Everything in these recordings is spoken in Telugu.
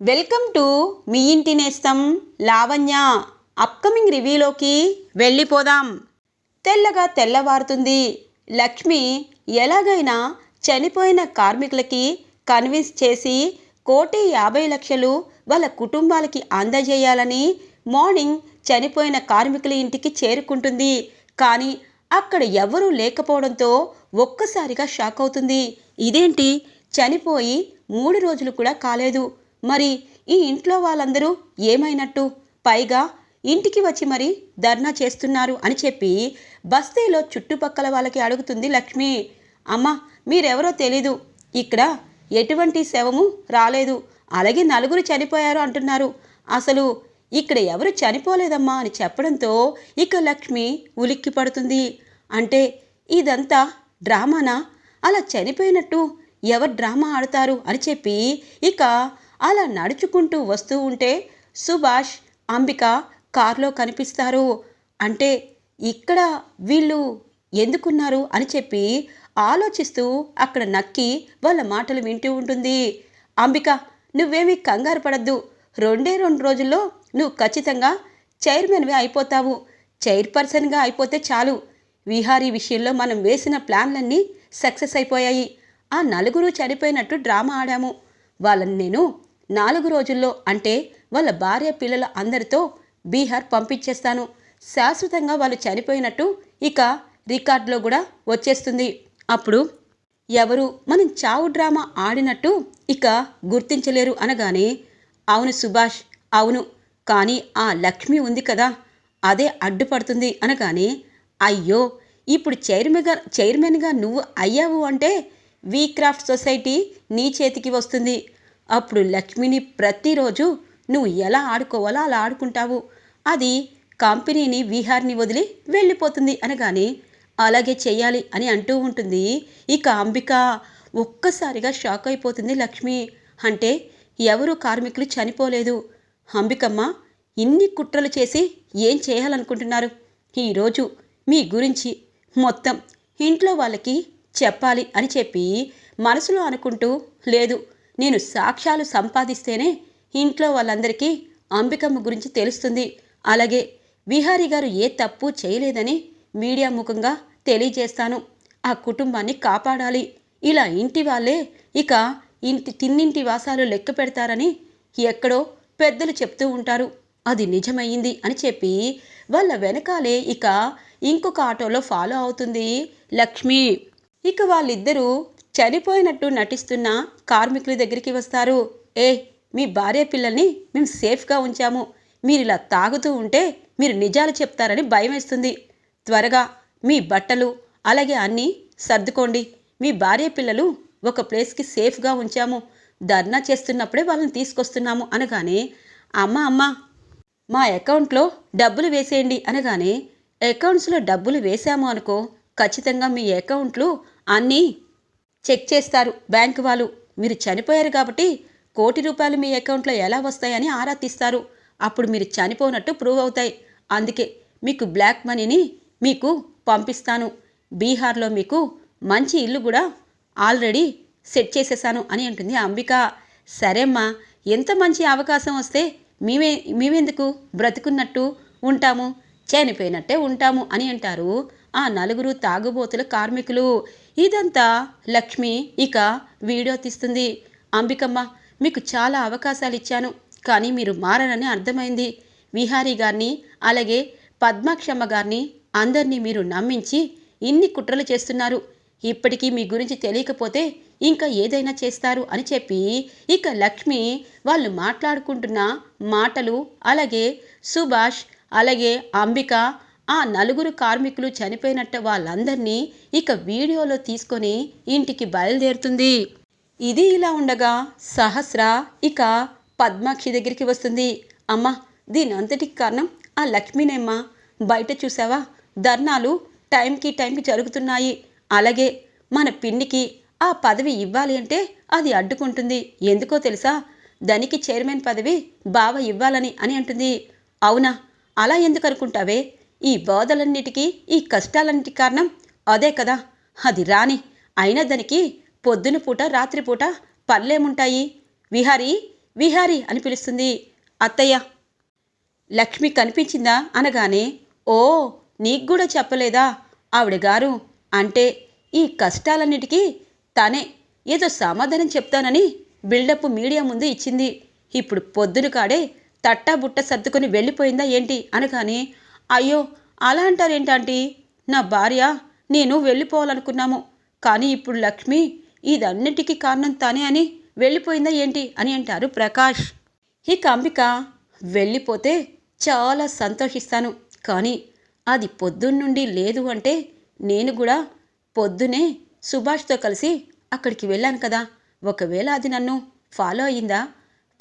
వెల్కమ్ టు మీ ఇంటి నేస్తం లావణ్య. అప్కమింగ్ రివ్యూలోకి వెళ్ళిపోదాం. తెల్లగా తెల్లవారుతుంది. లక్ష్మి ఎలాగైనా చనిపోయిన కార్మికులకి కన్విన్స్ చేసి కోటి యాభై లక్షలు వాళ్ళ కుటుంబాలకి అందజేయాలని మార్నింగ్ చనిపోయిన కార్మికుల ఇంటికి చేరుకుంటుంది. కానీ అక్కడ ఎవరూ లేకపోవడంతో ఒక్కసారిగా షాక్ అవుతుంది. ఇదేంటి? చనిపోయి మూడు రోజులు కూడా కాలేదు. మరి ఈ ఇంట్లో వాళ్ళందరూ ఏమైనట్టు? పైగా ఇంటికి వచ్చి మరి ధర్నా చేస్తున్నారు అని చెప్పి బస్తీలో చుట్టుపక్కల వాళ్ళకి అడుగుతుంది లక్ష్మి. అమ్మ మీరెవరో తెలీదు. ఇక్కడ ఎటువంటి శవము రాలేదు. అలాగే నలుగురు చనిపోయారు అంటున్నారు. అసలు ఇక్కడ ఎవరు చనిపోలేదమ్మా అని చెప్పడంతో ఇక లక్ష్మి ఉలిక్కి పడుతుంది. అంటే ఇదంతా డ్రామానా? అలా చనిపోయినట్టు ఎవరు డ్రామా ఆడతారు అని చెప్పి ఇక అలా నడుచుకుంటూ వస్తూ ఉంటే సుభాష్ అంబిక కారులో కనిపిస్తారు. అంటే ఇక్కడ వీళ్ళు ఎందుకున్నారు అని చెప్పి ఆలోచిస్తూ అక్కడ నక్కి వాళ్ళ మాటలు వింటూ ఉంటుంది. అంబిక నువ్వేమీ కంగారు పడద్దు. రెండే రెండు రోజుల్లో నువ్వు ఖచ్చితంగా చైర్మన్వి అయిపోతావు. చైర్పర్సన్గా అయిపోతే చాలు. విహారీ విషయంలో మనం వేసిన ప్లాన్లన్నీ సక్సెస్ అయిపోయాయి. ఆ నలుగురు చనిపోయినట్టు డ్రామా ఆడాము. వాళ్ళని నేను నాలుగు రోజుల్లో అంటే వాళ్ళ భార్య పిల్లల అందరితో బీహార్ పంపించేస్తాను. శాశ్వతంగా వాళ్ళు చనిపోయినట్టు ఇక రికార్డులో కూడా వచ్చేస్తుంది. అప్పుడు ఎవరు మనం చావు డ్రామా ఆడినట్టు ఇక గుర్తించలేరు అనగానే అవును సుభాష్ అవును కానీ ఆ లక్ష్మి ఉంది కదా అదే అడ్డుపడుతుంది అనగానే అయ్యో ఇప్పుడు చైర్మన్గా చైర్మన్గా నువ్వు అయ్యావు అంటే వీ క్రాఫ్ట్ సొసైటీ నీ చేతికి వస్తుంది. అప్పుడు లక్ష్మిని ప్రతిరోజు నువ్వు ఎలా ఆడుకోవాలో అలా ఆడుకుంటావు. అది కంపెనీని విహార్ని వదిలి వెళ్ళిపోతుంది అనగానే అలాగే చేయాలి అని అంటూ ఉంటుంది. ఇక అంబిక ఒక్కసారిగా షాక్ అయిపోతుంది లక్ష్మి. అంటే ఎవరు కార్మికులు చనిపోలేదు? అంబికమ్మ ఇన్ని కుట్రలు చేసి ఏం చేయాలనుకుంటున్నారు? ఈరోజు మీ గురించి మొత్తం ఇంట్లో వాళ్ళకి చెప్పాలి అని చెప్పి మనసులో అనుకుంటూ లేదు నేను సాక్ష్యాలు సంపాదిస్తేనే ఇంట్లో వాళ్ళందరికీ అంబికమ్మ గురించి తెలుస్తుంది. అలాగే విహారీ గారు ఏ తప్పు చేయలేదని మీడియా ముఖంగా తెలియజేస్తాను. ఆ కుటుంబాన్ని కాపాడాలి. ఇలా ఇంటి వాళ్ళే ఇక ఇంటి తిన్నింటి వాసాలు లెక్క పెడతారని ఎక్కడో పెద్దలు చెప్తూ ఉంటారు. అది నిజమైంది అని చెప్పి వాళ్ళ వెనకాలే ఇక ఇంకొక ఆటోలో ఫాలో అవుతుంది లక్ష్మి. ఇక వాళ్ళిద్దరూ చనిపోయినట్టు నటిస్తున్న కార్మికుల దగ్గరికి వస్తారు. ఏ మీ భార్య పిల్లల్ని మేము సేఫ్గా ఉంచాము. మీరు ఇలా తాగుతూ ఉంటే మీరు నిజాలు చెప్తారని భయం వేస్తుంది త్వరగా మీ బట్టలు అలాగే అన్నీ సర్దుకోండి. మీ భార్య పిల్లలు ఒక ప్లేస్కి సేఫ్గా ఉంచాము. ధర్నా చేస్తున్నప్పుడే వాళ్ళని తీసుకొస్తున్నాము అనగానే అమ్మ అమ్మ మా అకౌంట్లో డబ్బులు వేసేయండి అనగానే అకౌంట్స్లో డబ్బులు వేసాము అనుకో ఖచ్చితంగా మీ అకౌంట్లు అన్నీ చెక్ చేస్తారు. బ్యాంకు వాళ్ళు మీరు చనిపోయారు కాబట్టి కోటి రూపాయలు మీ అకౌంట్లో ఎలా వస్తాయని ఆరా తీస్తారు. అప్పుడు మీరు చనిపోనట్టు ప్రూవ్ అవుతాయి. అందుకే మీకు బ్లాక్ మనీని మీకు పంపిస్తాను. బీహార్లో మీకు మంచి ఇల్లు కూడా ఆల్రెడీ సెట్ చేసేసాను అని అంటుంది అంబిక. సరేమ్మా ఎంత మంచి అవకాశం వస్తే మేమే మేమెందుకు బ్రతుకున్నట్టు ఉంటాము? చనిపోయినట్టే ఉంటాము అని అంటారు ఆ నలుగురు తాగుబోతుల కార్మికులు. ఇదంతా లక్ష్మి ఇక వీడియో తీస్తుంది. అంబికమ్మ మీకు చాలా అవకాశాలు ఇచ్చాను కానీ మీరు మారనని అర్థమైంది. విహారీ గారిని అలాగే పద్మాక్షమ్మ గారిని అందరినీ మీరు నమ్మించి ఇన్ని కుట్రలు చేస్తున్నారు. ఇప్పటికీ మీ గురించి తెలియకపోతే ఇంకా ఏదైనా చేస్తారు అని చెప్పి ఇక లక్ష్మి వాళ్ళు మాట్లాడుకుంటున్న మాటలు అలాగే సుభాష్ అలాగే అంబిక ఆ నలుగురు కార్మికులు చనిపోయినట్టు వాళ్ళందరినీ ఇక వీడియోలో తీసుకొని ఇంటికి బయలుదేరుతుంది. ఇది ఇలా ఉండగా సహస్ర ఇక పద్మాక్షి దగ్గరికి వస్తుంది. అమ్మ దీని అంతటికి కారణం ఆ లక్ష్మీనేమ్మా. బయట చూసావా ధర్నాలు టైంకి టైంకి జరుగుతున్నాయి. అలాగే మన పిన్నికి ఆ పదవి ఇవ్వాలి అంటే అది అడ్డుకుంటుంది. ఎందుకో తెలుసా? దానికి చైర్మన్ పదవి బావ ఇవ్వాలని అని అంటుంది. అవునా? అలా ఎందుకు అనుకుంటావే? ఈ బాధలన్నిటికీ ఈ కష్టాలన్నిటి కారణం అదే కదా. అది రాని అయినా దానికి పొద్దున పూట రాత్రిపూట పనులేముంటాయి? విహారీ విహారి అని పిలుస్తుంది అత్తయ్య. లక్ష్మి కనిపించిందా అనగానే ఓ నీకు కూడా చెప్పలేదా? ఆవిడ గారు. అంటే ఈ కష్టాలన్నిటికీ తనే ఏదో సమాధానం చెప్తానని బిల్డప్ మీడియా ముందు ఇచ్చింది. ఇప్పుడు పొద్దున కాడే తట్టా బుట్ట సర్దుకొని వెళ్ళిపోయిందా ఏంటి అనగానే అయ్యో అలా అంటారేంటంటీ? నా భార్య నేను వెళ్ళిపోవాలనుకున్నాము. కానీ ఇప్పుడు లక్ష్మి ఇదన్నిటికీ కారణం తానే అని వెళ్ళిపోయిందా ఏంటి అని అంటారు ప్రకాష్. ఇక అంబిక వెళ్ళిపోతే చాలా సంతోషిస్తాను. కానీ అది పొద్దున్నుండి లేదు అంటే నేను కూడా పొద్దునే సుభాష్తో కలిసి అక్కడికి వెళ్ళాను కదా. ఒకవేళ అది నన్ను ఫాలో అయ్యిందా?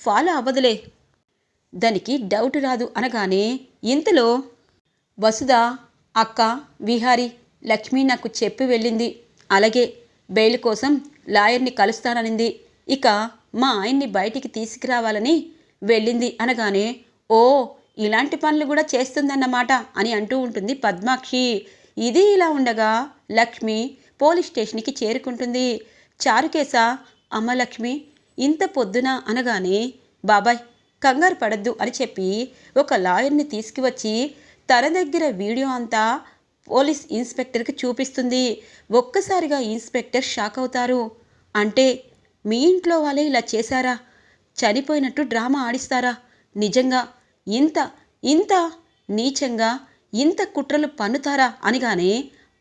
ఫాలో అవ్వదులే. దానికి డౌట్ రాదు అనగానే ఇంతలో వసుధ అక్క విహారి లక్ష్మి నాకు చెప్పి వెళ్ళింది. అలాగే బెయిల్ కోసం లాయర్ని కలుస్తాననింది. ఇక మా ఆయన్ని బయటికి తీసుకురావాలని వెళ్ళింది అనగానే ఓ ఇలాంటి పనులు కూడా చేస్తుందన్నమాట అని అంటూ ఉంటుంది పద్మాక్షి. ఇది ఇలా ఉండగా లక్ష్మి పోలీస్ స్టేషన్కి చేరుకుంటుంది. చారుకేశ అమ్మ లక్ష్మి ఇంత పొద్దున అనగానే బాబాయ్ కంగారు పడద్దు అని చెప్పి ఒక లాయర్ని తీసుకువచ్చి తన దగ్గర వీడియో అంతా పోలీస్ ఇన్స్పెక్టర్కి చూపిస్తుంది. ఒక్కసారిగా ఇన్స్పెక్టర్ షాక్ అవుతారు. అంటే మీ ఇంట్లో వాళ్ళే ఇలా చేశారా? చనిపోయినట్టు డ్రామా ఆడిస్తారా? నిజంగా ఇంత ఇంత నీచంగా ఇంత కుట్రలు పన్నుతారా? అనగానే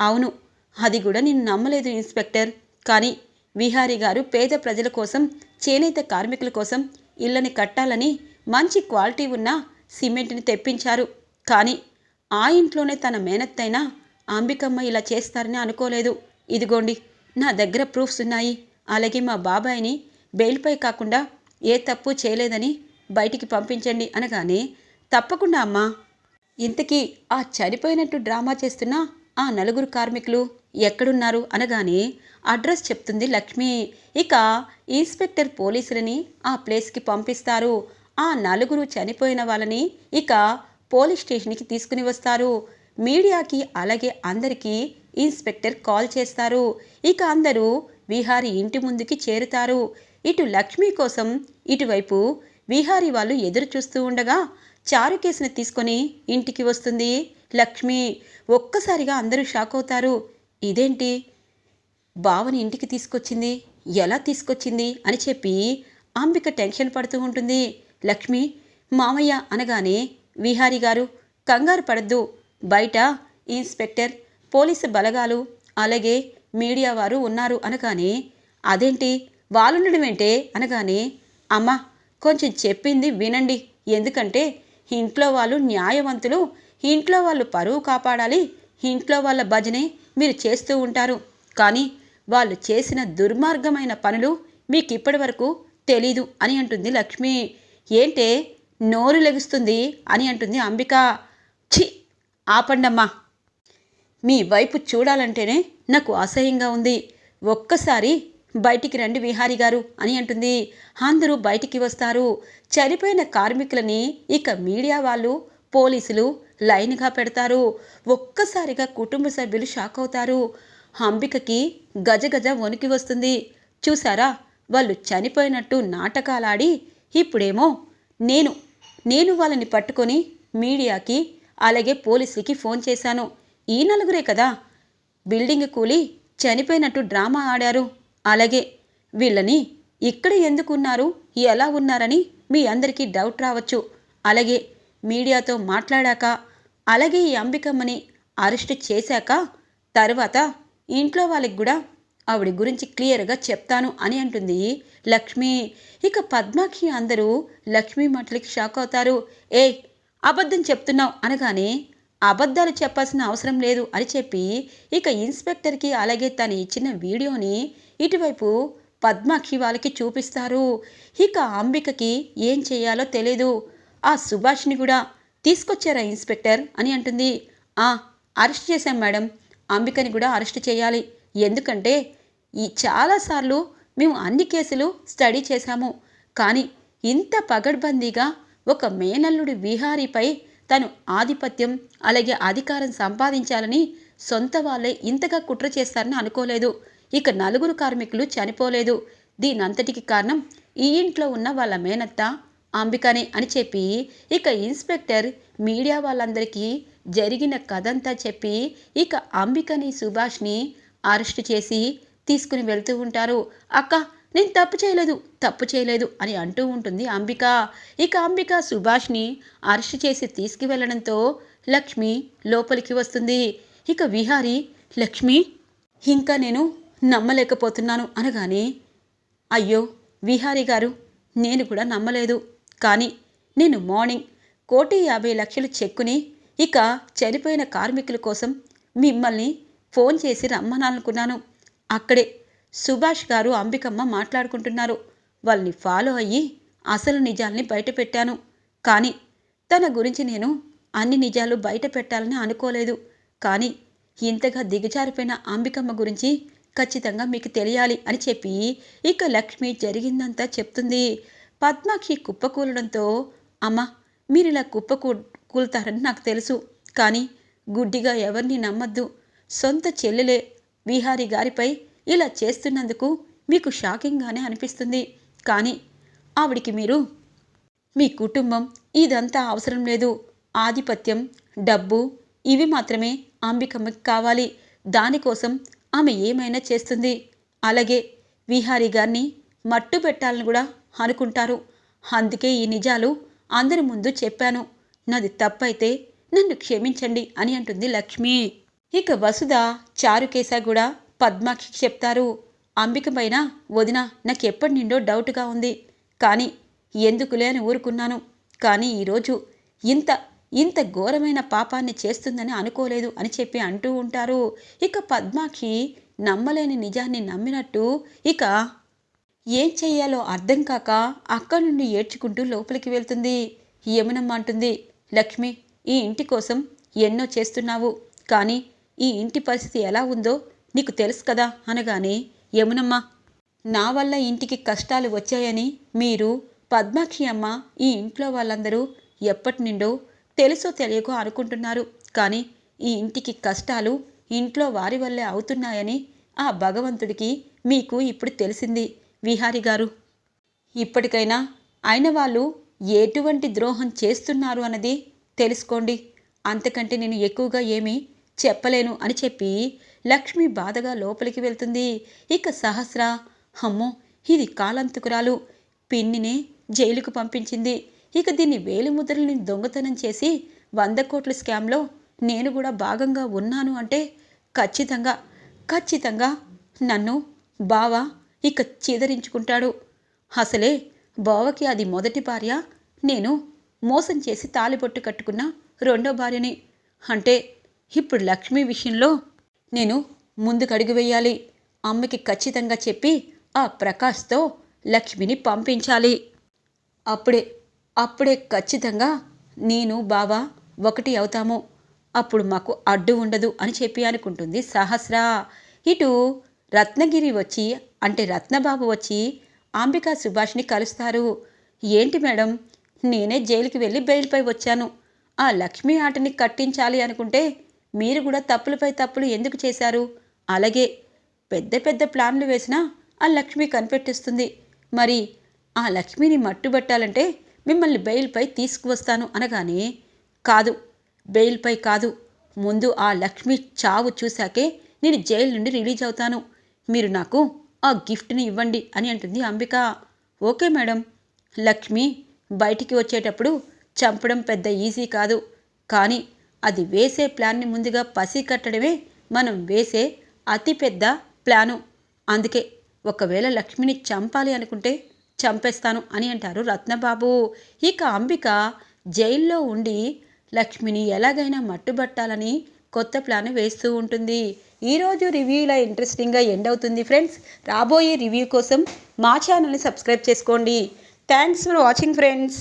అవును అది కూడా నేను నమ్మలేదు ఇన్స్పెక్టర్. కానీ విహారీ గారు పేద ప్రజల కోసం చేనేత కార్మికుల కోసం ఇళ్ళని కట్టాలని మంచి క్వాలిటీ ఉన్న సిమెంట్ని తెప్పించారు. కానీ ఆ ఇంట్లోనే తన మేనత్తైన అంబికమ్మ ఇలా చేస్తారని అనుకోలేదు. ఇదిగోండి నా దగ్గర ప్రూఫ్స్ ఉన్నాయి. అలాగే మా బాబాయిని బెయిల్పై కాకుండా ఏ తప్పు చేయలేదని బయటికి పంపించండి అనగానే తప్పకుండా అమ్మా. ఇంతకీ ఆ చనిపోయినట్టు డ్రామా చేస్తున్న ఆ నలుగురు కార్మికులు ఎక్కడున్నారు? అనగానే అడ్రస్ చెప్తుంది లక్ష్మి. ఇక ఇన్స్పెక్టర్ పోలీసులని ఆ ప్లేస్కి పంపిస్తారు. ఆ నలుగురు చనిపోయిన వాళ్ళని ఇక పోలీస్ స్టేషన్కి తీసుకుని వస్తారు. మీడియాకి అలాగే అందరికీ ఇన్స్పెక్టర్ కాల్ చేస్తారు. ఇక అందరూ విహారి ఇంటి ముందుకి చేరుతారు. ఇటు లక్ష్మి కోసం ఇటువైపు విహారి వాళ్ళు ఎదురు చూస్తూ ఉండగా చారు కేసుని తీసుకొని ఇంటికి వస్తుంది. లక్ష్మి ఒక్కసారిగా అందరూ షాక్ అవుతారు. ఇదేంటి? బావని ఇంటికి తీసుకొచ్చింది. ఎలా తీసుకొచ్చింది? అని చెప్పి అంబిక టెన్షన్ పడుతూ ఉంటుంది. లక్ష్మి మామయ్య అనగానే విహారి గారు కంగారు పడద్దు. బయట ఇన్స్పెక్టర్ పోలీసు బలగాలు అలాగే మీడియా వారు ఉన్నారు అనగానే అదేంటి? వాళ్ళుండడమేంటే అనగానే అమ్మా కొంచెం చెప్పింది వినండి. ఎందుకంటే ఇంట్లో వాళ్ళు న్యాయవంతులు. ఇంట్లో వాళ్ళు పరువు కాపాడాలి. ఇంట్లో వాళ్ళ భజనే మీరు చేస్తూ ఉంటారు. కానీ వాళ్ళు చేసిన దుర్మార్గమైన పనులు మీకు ఇప్పటి వరకు తెలీదు అని అంటుంది లక్ష్మి. ఏంటే? నోరు లెగుస్తుంది అని అంటుంది అంబిక. ఛీ! ఆపండమ్మా. మీ వైపు చూడాలంటేనే నాకు అసహ్యంగా ఉంది. ఒక్కసారి బయటికి రండి విహారి గారు అని అంటుంది. అందరూ బయటికి వస్తారు. చనిపోయిన కార్మికులని ఇక మీడియా వాళ్ళు పోలీసులు లైన్గా పెడతారు. ఒక్కసారిగా కుటుంబ సభ్యులు షాక్ అవుతారు. అంబికకి గజగజ వణికి వస్తుంది. చూసారా? వాళ్ళు చనిపోయినట్టు నాటకాలాడి ఇప్పుడేమో నేను నేను వాళ్ళని పట్టుకొని మీడియాకి అలాగే పోలీసులకి ఫోన్ చేశాను. ఈ నలుగురే కదా? బిల్డింగ్ కూలి చనిపోయినట్టు డ్రామా ఆడారు. అలాగే వీళ్ళని ఇక్కడ ఎందుకున్నారు? ఎలా ఉన్నారని మీ అందరికీ డౌట్ రావచ్చు. అలాగే మీడియాతో మాట్లాడాక అలాగే ఈ అంబికమ్మని అరెస్ట్ చేశాక తర్వాత ఇంట్లో వాళ్ళకి కూడా ఆవిడ గురించి క్లియర్గా చెప్తాను అని అంటుంది. లక్ష్మి ఇక పద్మాక్షి అందరూ లక్ష్మి మాటలకి షాక్ అవుతారు. ఏ అబద్ధం చెప్తున్నావు అనగానే అబద్ధాలు చెప్పాల్సిన అవసరం లేదు అని చెప్పి ఇక ఇన్స్పెక్టర్కి అలాగే తను ఇచ్చిన వీడియోని ఇటువైపు పద్మాక్షి వాళ్ళకి చూపిస్తారు. ఇక అంబికకి ఏం చేయాలో తెలీదు. ఆ సుభాష్ని కూడా తీసుకొచ్చారా ఇన్స్పెక్టర్ అని అంటుంది. ఆ అరెస్ట్ చేశాం మేడం. అంబికని కూడా అరెస్ట్ చేయాలి. ఎందుకంటే ఈ చాలాసార్లు మేము అన్ని కేసులు స్టడీ చేశాము. కానీ ఇంత పగడ్బందీగా ఒక మేనల్లుడి విహారీపై తను ఆధిపత్యం అలాగే అధికారం సంపాదించాలని సొంత వాళ్ళే ఇంతగా కుట్ర చేస్తారని అనుకోలేదు. ఇక నలుగురు కార్మికులు చనిపోలేదు. దీనంతటికి కారణం ఈ ఇంట్లో ఉన్న వాళ్ళ మేనత్త అంబికనే అని చెప్పి ఇక ఇన్స్పెక్టర్ మీడియా వాళ్ళందరికీ జరిగిన కథంతా చెప్పి ఇక అంబికని సుభాష్ని అరెస్ట్ చేసి తీసుకుని వెళ్తూ ఉంటారు. అక్క నేను తప్పు చేయలేదు తప్పు చేయలేదు అని అంటూ ఉంటుంది అంబిక. ఇక అంబిక సుభాష్ని అరెస్ట్ చేసి తీసుకువెళ్ళడంతో లక్ష్మి లోపలికి వస్తుంది. ఇక విహారి లక్ష్మి ఇంకా నేను నమ్మలేకపోతున్నాను అనగానే అయ్యో విహారీ గారు నేను కూడా నమ్మలేదు. కానీ నేను మార్నింగ్ కోటి యాభై లక్షలు చెక్కుని ఇక చనిపోయిన కార్మికుల కోసం మిమ్మల్ని ఫోన్ చేసి రమ్మనాలనుకున్నాను. అక్కడే సుభాష్ గారు అంబికమ్మ మాట్లాడుకుంటున్నారు. వాళ్ళని ఫాలో అయ్యి అసలు నిజాల్ని బయటపెట్టాను. కానీ తన గురించి నేను అన్ని నిజాలు బయట పెట్టాలని అనుకోలేదు. కానీ ఇంతగా దిగజారిపోయిన అంబికమ్మ గురించి ఖచ్చితంగా మీకు తెలియాలి అని చెప్పి ఇక లక్ష్మి జరిగిందంతా చెప్తుంది. పద్మాక్షి కుప్పకూలడంతో అమ్మ మీరు ఇలా కుప్ప కూలుతారని నాకు తెలుసు. కానీ గుడ్డిగా ఎవరిని నమ్మద్దు. సొంత చెల్లెలే బీహారీ గారిపై ఇలా చేస్తున్నందుకు మీకు షాకింగ్గానే అనిపిస్తుంది. కానీ ఆవిడికి మీరు మీ కుటుంబం ఇదంతా అవసరం లేదు. ఆధిపత్యం డబ్బు ఇవి మాత్రమే అంబికమ్మకి కావాలి. దానికోసం ఆమె ఏమైనా చేస్తుంది. అలాగే విహారీ గారిని మట్టు పెట్టాలని కూడా అనుకుంటారు. అందుకే ఈ నిజాలు అందరి ముందు చెప్పాను. నాది తప్పైతే నన్ను క్షమించండి అని అంటుంది లక్ష్మి. ఇక వసుధ చారుకేశ కూడా పద్మాక్షికి చెప్తారు అంబికపైన వదిన నాకు ఎప్పటి నుండో డౌట్గా ఉంది. కానీ ఎందుకులే అని ఊరుకున్నాను. కానీ ఈరోజు ఇంత ఇంత ఘోరమైన పాపాన్ని చేస్తుందని అనుకోలేదు అని చెప్పి అంటూ ఉంటారు. ఇక పద్మాక్షి నమ్మలేని నిజాన్ని నమ్మినట్టు ఇక ఏం చెయ్యాలో అర్థం కాక అక్కడి నుండి ఏడ్చుకుంటూ లోపలికి వెళ్తుంది. యమునమ్మ అంటుంది లక్ష్మి ఈ ఇంటి కోసం ఎన్నో చేస్తున్నావు. కానీ ఈ ఇంటి పరిస్థితి ఎలా ఉందో నీకు తెలుసు కదా అనగానే యమునమ్మ నా వల్ల ఇంటికి కష్టాలు వచ్చాయని మీరు పద్మాక్షి అమ్మ ఈ ఇంట్లో వాళ్ళందరూ ఎప్పటి నుండో తెలుసో తెలియకో అనుకుంటున్నారు. కానీ ఈ ఇంటికి కష్టాలు ఇంట్లో వారి వల్లే అవుతున్నాయని ఆ భగవంతుడికి మీకు ఇప్పుడు తెలిసింది విహారి గారు. ఇప్పటికైనా అయిన వాళ్ళు ఎటువంటి ద్రోహం చేస్తున్నారు అన్నది తెలుసుకోండి. అంతకంటే నేను ఎక్కువగా ఏమీ చెప్పలేను అని చెప్పి లక్ష్మి బాధగా లోపలికి వెళ్తుంది. ఇక సహస్ర అమ్మో ఇది కాలంతుకురాలు పిన్నినే జైలుకు పంపించింది. ఇక దీన్ని వేలిముద్రల్ని దొంగతనం చేసి వంద కోట్ల స్కామ్లో నేను కూడా భాగంగా ఉన్నాను అంటే ఖచ్చితంగా ఖచ్చితంగా నన్ను బావ ఇక చీదరించుకుంటాడు. అసలే బావకి అది మొదటి భార్య. నేను మోసం చేసి తాలిబొట్టు కట్టుకున్న రెండో భార్యని. అంటే ఇప్పుడు లక్ష్మి విషయంలో నేను ముందుకడుగు వేయాలి. అమ్మకి ఖచ్చితంగా చెప్పి ఆ ప్రకాష్తో లక్ష్మిని పంపించాలి. అప్పుడే అప్పుడే ఖచ్చితంగా నేను బావా ఒకటి అవుతాము. అప్పుడు మాకు అడ్డు ఉండదు అని చెప్పి అనుకుంటుంది సహస్ర. ఇటు రత్నగిరి వచ్చి అంటే రత్నబాబు వచ్చి అంబికా సుభాష్ని కలుస్తారు. ఏంటి మేడం నేనే జైలుకి వెళ్ళి బెయిల్పై వచ్చాను. ఆ లక్ష్మి ఆటని కట్టించాలి అనుకుంటే మీరు కూడా తప్పులపై తప్పులు ఎందుకు చేశారు? అలాగే పెద్ద పెద్ద ప్లాన్లు వేసినా ఆ లక్ష్మి కనిపెట్టిస్తుంది. మరి ఆ లక్ష్మిని మట్టుబట్టాలంటే మిమ్మల్ని బెయిల్పై తీసుకువస్తాను అనగానే కాదు బెయిల్పై కాదు. ముందు ఆ లక్ష్మి చావు చూశాకే నేను జైలు నుండి రిలీజ్ అవుతాను. మీరు నాకు ఆ గిఫ్ట్ని ఇవ్వండి అని అంటుంది అంబిక. Okay madam. లక్ష్మి బయటికి వచ్చేటప్పుడు చంపడం పెద్ద ఈజీ కాదు. కానీ అది వేసే ప్లాన్ని ముందుగా పసికట్టడమే మనం వేసే అతిపెద్ద ప్లాను. అందుకే ఒకవేళ లక్ష్మిని చంపాలి అనుకుంటే చంపేస్తాను అని అంటారు రత్నబాబు. ఇక అంబిక జైల్లో ఉండి లక్ష్మిని ఎలాగైనా మట్టుబట్టాలని కొత్త ప్లాన్ వేస్తూ ఉంటుంది. ఈరోజు రివ్యూ ఇలా ఇంట్రెస్టింగ్గా ఎండ్ అవుతుంది ఫ్రెండ్స్. రాబోయే రివ్యూ కోసం మా ఛానల్ని సబ్స్క్రైబ్ చేసుకోండి. Thanks for watching friends.